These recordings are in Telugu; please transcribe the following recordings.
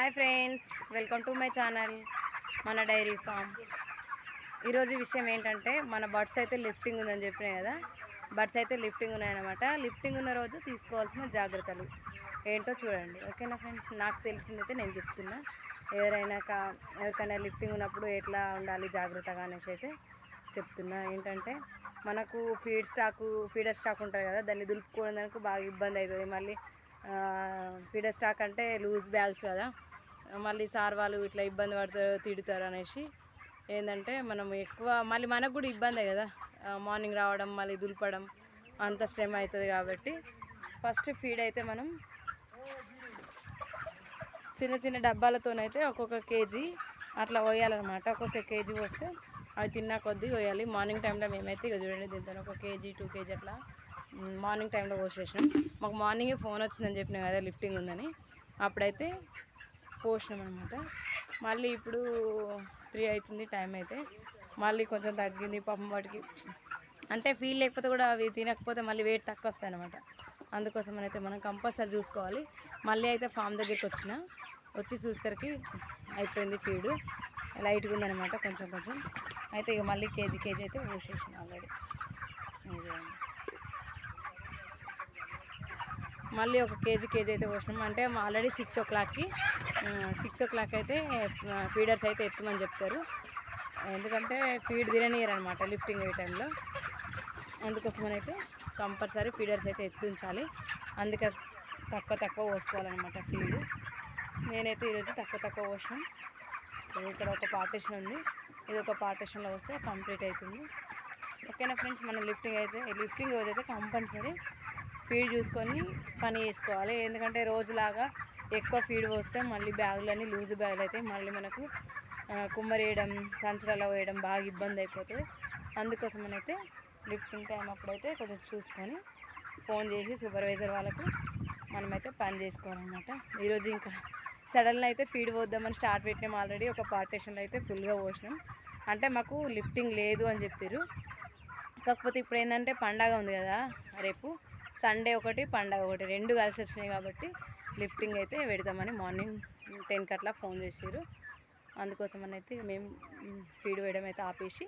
Hi friends welcome to my channel మన డైరీ ఫామ్. ఈరోజు విషయం ఏంటంటే మన బర్డ్స్ అయితే లిఫ్టింగ్ ఉందని చెప్పినాయి కదా. బర్డ్స్ అయితే లిఫ్టింగ్ ఉన్నాయన్నమాట. లిఫ్టింగ్ ఉన్న రోజు తీసుకోవాల్సిన జాగ్రత్తలు ఏంటో చూడండి. ఓకేనా ఫ్రెండ్స్? నాకు తెలిసిందైతే నేను చెప్తున్నా. ఎవరైనా కా ఎవరికైనా లిఫ్టింగ్ ఉన్నప్పుడు ఎట్లా ఉండాలి జాగ్రత్తగా అనేసి అయితే చెప్తున్నా. ఏంటంటే మనకు ఫీడ్ స్టాకు ఫీడర్ స్టాక్ ఉంటుంది కదా దాన్ని దులుపుకోవడానికి బాగా ఇబ్బంది అవుతుంది. మళ్ళీ ఫీడర్ స్టాక్ అంటే లూజ్ బ్యాగ్స్ కదా. మళ్ళీ సార్ వాళ్ళు ఇట్లా ఇబ్బంది పడతారు తిడతారు అనేసి ఏంటంటే మనం ఎక్కువ మళ్ళీ మనకు కూడా ఇబ్బందే కదా. మార్నింగ్ రావడం మళ్ళీ దులపడం అంత శ్రమ అవుతుంది కాబట్టి ఫస్ట్ ఫీడ్ అయితే మనం చిన్న చిన్న డబ్బాలతోనైతే ఒక్కొక్క కేజీ అట్లా పోయాలన్నమాట. ఒక్కొక్క కేజీ పోస్తే అవి తిన్నా కొద్దీ పోయాలి. మార్నింగ్ టైంలో మేమైతే ఇక చూడండి దీంతో ఒక కేజీ టూ కేజీ అట్లా మార్నింగ్ టైంలో పోసేసినాం. మాకు మార్నింగే ఫోన్ వచ్చిందని చెప్పిన కదా లిఫ్టింగ్ ఉందని. అప్పుడైతే పోసినాం అనమాట మళ్ళీ ఇప్పుడు త్రీ అవుతుంది టైం అయితే. మళ్ళీ కొంచెం తగ్గింది పాపం వాటికి అంటే ఫీల్ లేకపోతే కూడా అవి తినకపోతే మళ్ళీ వెయిట్ తక్కువ వస్తాయి అనమాట అందుకోసం అయితే మనం కంపల్సరీ చూసుకోవాలి. మళ్ళీ అయితే ఫామ్ దగ్గరికి వచ్చిన వచ్చి చూసేసరికి అయిపోయింది ఫీడ్ లైట్గా ఉందనమాట కొంచెం కొంచెం. అయితే ఇక మళ్ళీ కేజీ కేజీ అయితే పోసేసిన ఆల్రెడీ మళ్ళీ ఒక కేజీ కేజీ అయితే పోసినాం. అంటే ఆల్రెడీ సిక్స్ ఓ క్లాక్కి సిక్స్ ఓ క్లాక్ అయితే ఫీడర్స్ అయితే ఎత్తమని చెప్తారు. ఎందుకంటే ఫీడ్ తిననీయరు అనమాట లిఫ్టింగ్ అయ్యే టైంలో అందుకోసమనైతే కంపల్సరీ ఫీడర్స్ అయితే ఎత్తుంచాలి అందుకే తక్కువ తక్కువ పోసుకోవాలన్నమాట ఫీడ్ నేనైతే ఈరోజు తక్కువ తక్కువ పోసినాం. సో ఇక్కడ ఒక పార్టీషన్ ఉంది. ఇది ఒక పార్టీషన్లో వస్తే కంప్లీట్ అవుతుంది. ఓకేనా ఫ్రెండ్స్ మనం లిఫ్టింగ్ అయితే లిఫ్టింగ్ రోజు అయితే కంపల్సరీ ఫీడ్ చూసుకొని పని చేసుకోవాలి. ఎందుకంటే రోజులాగా ఎక్కువ ఫీడ్ పోస్తే మళ్ళీ బ్యాగులన్నీ లూజ్ బ్యాగులు అయితే మళ్ళీ మనకు కుమ్మరేయడం కుమ్మరి వేయడం సంచులలో వేయడం బాగా ఇబ్బంది అయిపోతుంది. అందుకోసమనైతే అయితే లిఫ్టింగ్ టైం అప్పుడైతే కొంచెం చూసుకొని ఫోన్ చేసి సూపర్వైజర్ వాళ్ళకు మనమైతే పని చేసుకోవాలన్నమాట. ఈరోజు ఇంకా సడన్గా అయితే ఫీడ్ పోద్దామని స్టార్ట్ పెట్టినాం ఆల్రెడీ. ఒక పార్టేషన్లో అయితే ఫుల్గా పోసినాం. అంటే మాకు లిఫ్టింగ్ లేదు అని చెప్పారు కాకపోతే ఇప్పుడు ఏంటంటే పండగ ఉంది కదా రేపు సండే ఒకటి పండగ ఒకటి రెండు కలిసి వచ్చినాయి కాబట్టి లిఫ్టింగ్ అయితే పెడతామని మార్నింగ్ టెన్కి అట్లా ఫోన్ చేసారు అందుకోసమని అయితే మేము ఫీడ్ వేయడం అయితే ఆపేసి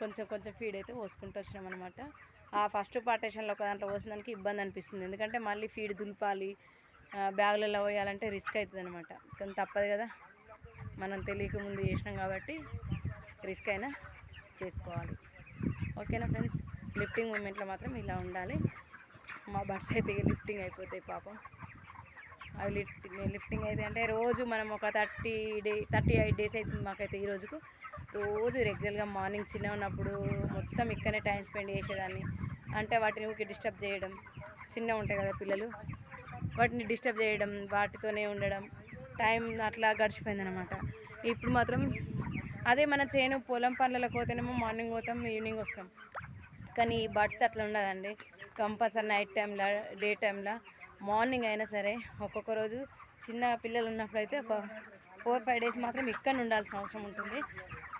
కొంచెం కొంచెం ఫీడ్ అయితే పోసుకుంటూ వచ్చినాం అనమాట ఆ ఫస్ట్ పార్టేషన్లో ఒక దాంట్లో పోసిన దానికి ఇబ్బంది అనిపిస్తుంది. ఎందుకంటే మళ్ళీ ఫీడ్ దులపాలి బ్యాగులలో పోయాలంటే రిస్క్ అవుతుంది అనమాట కానీ తప్పదు కదా. మనం తెలియక ముందు చేసినాం కాబట్టి రిస్క్ అయినా చేసుకోవాలి. ఓకేనా ఫ్రెండ్స్? లిఫ్టింగ్ మూమెంట్లో మాత్రం ఇలా ఉండాలి. మా బర్డ్స్ అయితే ఇక లిఫ్టింగ్ అయిపోతాయి పాపం. అవి లిఫ్టింగ్ లిఫ్టింగ్ అయితే అంటే రోజు మనం ఒక thirty day thirty eight days అవుతుంది మాకైతే ఈ రోజుకు. రోజు రెగ్యులర్గా మార్నింగ్ చిన్న ఉన్నప్పుడు మొత్తం ఇక్కడనే టైం స్పెండ్ చేసేదాన్ని. అంటే వాటిని ఊరికి డిస్టర్బ్ చేయడం. చిన్న ఉంటాయి కదా పిల్లలు. వాటిని డిస్టర్బ్ చేయడం వాటితోనే ఉండడం. టైం అట్లా గడిచిపోయింది అనమాట ఇప్పుడు మాత్రం అదే మన చేను పొలం పనులకు పోతేనేమో మార్నింగ్ పోతాం ఈవినింగ్ వస్తాం. కానీ ఈ బర్డ్స్ అట్లా ఉండదండి. కంపల్సరీ నైట్ టైంలో డే టైంలో మార్నింగ్ అయినా సరే ఒక్కొక్క రోజు చిన్న పిల్లలు ఉన్నప్పుడు అయితే ఒక ఫోర్ ఫైవ్ డేస్ మాత్రం ఇక్కడ ఉండాల్సిన అవసరం ఉంటుంది.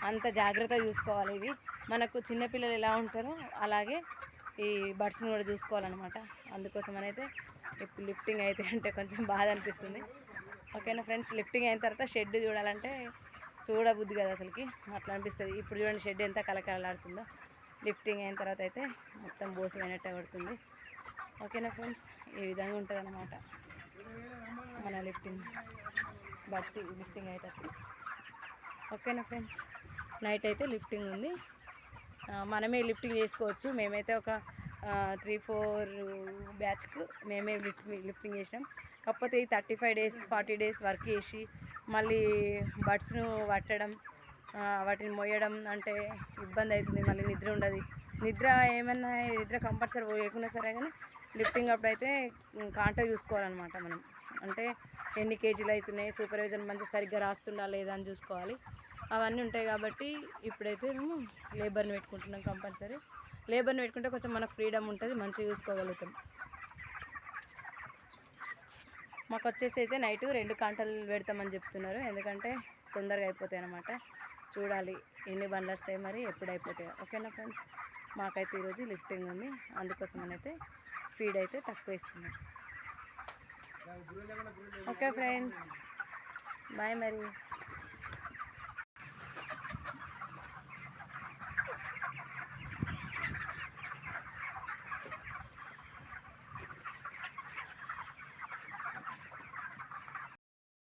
అంత జాగ్రత్తగా చూసుకోవాలి ఇవి. మనకు చిన్న పిల్లలు ఎలా ఉంటారో అలాగే ఈ బర్డ్స్ని కూడా చూసుకోవాలన్నమాట. అందుకోసం అయితే ఇప్పుడు లిఫ్టింగ్ అయితే అంటే కొంచెం బాధ అనిపిస్తుంది. ఓకేనా ఫ్రెండ్స్? లిఫ్టింగ్ అయిన తర్వాత షెడ్ చూడాలంటే చూడబుద్ది కదా అసలుకి. అట్లా అనిపిస్తుంది. ఇప్పుడు చూడండి షెడ్ ఎంత కలకలలాడుతుందో లిఫ్టింగ్ అయిన తర్వాత అయితే మొత్తం బోసమైనట్టే పడుతుంది ఓకేనా ఫ్రెండ్స్? ఈ విధంగా ఉంటుంది అనమాట మన లిఫ్టింగ్ బస్సు లిఫ్టింగ్ అయ్యేటప్పుడు ఓకేనా ఫ్రెండ్స్? నైట్ అయితే లిఫ్టింగ్ ఉంది. మనమే లిఫ్టింగ్ చేసుకోవచ్చు. మేమైతే ఒక త్రీ ఫోర్ బ్యాచ్కు మేమే లిఫ్టింగ్ లిఫ్టింగ్ చేసినాం. కాకపోతే ఈ thirty five days forty days work చేసి మళ్ళీ బడ్స్ను పట్టడం వాటిని మోయడం అంటే ఇబ్బంది అవుతుంది మళ్ళీ నిద్ర ఉండదు. నిద్ర ఏమన్నా నిద్ర కంపల్సరీ లేకున్నా సరే కానీ లిఫ్టింగ్ అప్పుడైతే కాంటో చూసుకోవాలన్నమాట మనం. అంటే ఎన్ని కేజీలు అవుతున్నాయి సూపర్వైజర్ మంచి సరిగ్గా రాస్తుండా లేదా అని చూసుకోవాలి. అవన్నీ ఉంటాయి కాబట్టి ఇప్పుడైతే మేము లేబర్ని పెట్టుకుంటున్నాం కంపల్సరీ. లేబర్ని పెట్టుకుంటే కొంచెం మనకు ఫ్రీడమ్ ఉంటుంది మంచిగా చూసుకోగలుగుతాం. మాకు వచ్చేసి అయితే నైట్ రెండు కాంటలు పెడతామని చెప్తున్నారు. ఎందుకంటే తొందరగా అయిపోతాయి అన్నమాట. చూడాలి ఎన్ని బండ్లు వస్తాయి మరి ఎప్పుడు అయిపోతాయో. ఓకేనా ఫ్రెండ్స్ మాకైతే ఈరోజు లిఫ్టింగ్ ఉంది. అందుకోసం అయితే ఫీడ్ అయితే తక్కువ ఇస్తున్నాం. ఓకే ఫ్రెండ్స్ బాయ్ మరి.